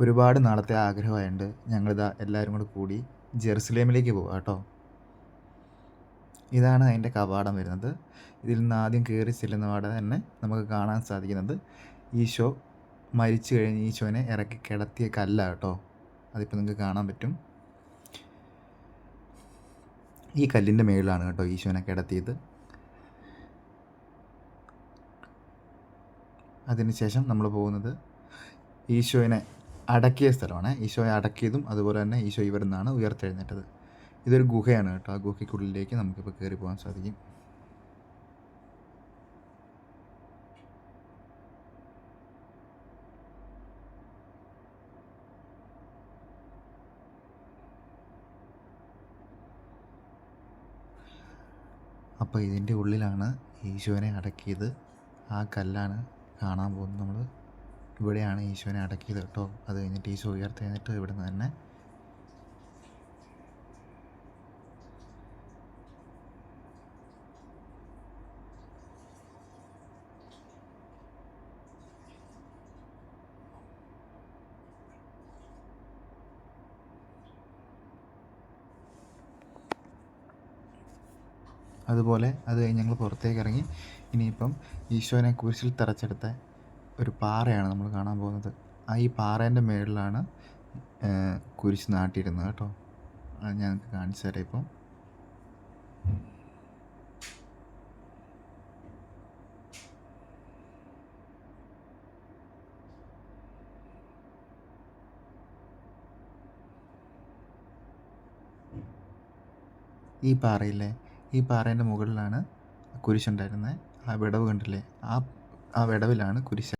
ഒരുപാട് നാളത്തെ ആഗ്രഹമായതുകൊണ്ട് ഞങ്ങളിതാ എല്ലാവരും കൂടെ കൂടി ജെറുസലേമിലേക്ക് പോവുക കേട്ടോ. ഇതാണ് അതിന്റെ കവാടം വരുന്നത്. ഇതിൽ നിന്ന് ആദ്യം കയറി ചെല്ലുന്ന പാടെ തന്നെ നമുക്ക് കാണാൻ സാധിക്കുന്നത് ഈശോ മരിച്ചു കഴിഞ്ഞ് ഈശോനെ ഇറക്കി കിടത്തിയ കല്ല കേട്ടോ. അതിപ്പോൾ നിങ്ങൾക്ക് കാണാൻ പറ്റും. ഈ കല്ലിന്റെ മേളിലാണ് കേട്ടോ ഈശോനെ കിടത്തിയത്. അതിനുശേഷം നമ്മൾ പോകുന്നത് ഈശോനെ അടക്കിയ സ്ഥലമാണ്. ഈശോയെ അടക്കിയതും അതുപോലെ തന്നെ ഈശോ ഇവിടെ നിന്നാണ് ഉയർത്തെഴുന്നേറ്റത്. ഇതൊരു ഗുഹയാണ് കേട്ടോ. ആ ഗുഹയ്ക്കുള്ളിലേക്ക് നമുക്കിപ്പോൾ കയറി പോകാൻ സാധിക്കും. അപ്പോൾ ഇതിന്റെ ഉള്ളിലാണ് ഈശോനെ അടക്കിയത്. ആ കല്ലാണ് കാണാൻ പോകുന്നത് നമ്മൾ ഇവിടെയാണ് ഈശോനെ അടക്കിയത് കേട്ടോ. അത് കഴിഞ്ഞിട്ട് ഈശോ ഉയർത്തെഴുന്നിട്ട് ഇവിടുന്ന് തന്നെ അതുപോലെ അത് കഴിഞ്ഞ് ഞങ്ങൾ പുറത്തേക്ക് ഇറങ്ങി. ഇനിയിപ്പം ഈശോനെ കുരിശിൽ തറച്ചെടുത്ത ഒരു പാറയാണ് നമ്മൾ കാണാൻ പോകുന്നത്. ആ ഈ പാറേന്റെ മുകളിലാണ് കുരിശ് നാട്ടിയിരുന്നത് കേട്ടോ. അത് ഞാൻ കാണിച്ചു തരാം ഇപ്പം. ഈ പാറയില്ലേ ഈ പാറേന്റെ മുകളിലാണ് കുരിശുണ്ടായിരുന്നത് ആ വിടവ് കണ്ടില്ലേ? ആ ആ വിടവിലാണ് കുരിശ്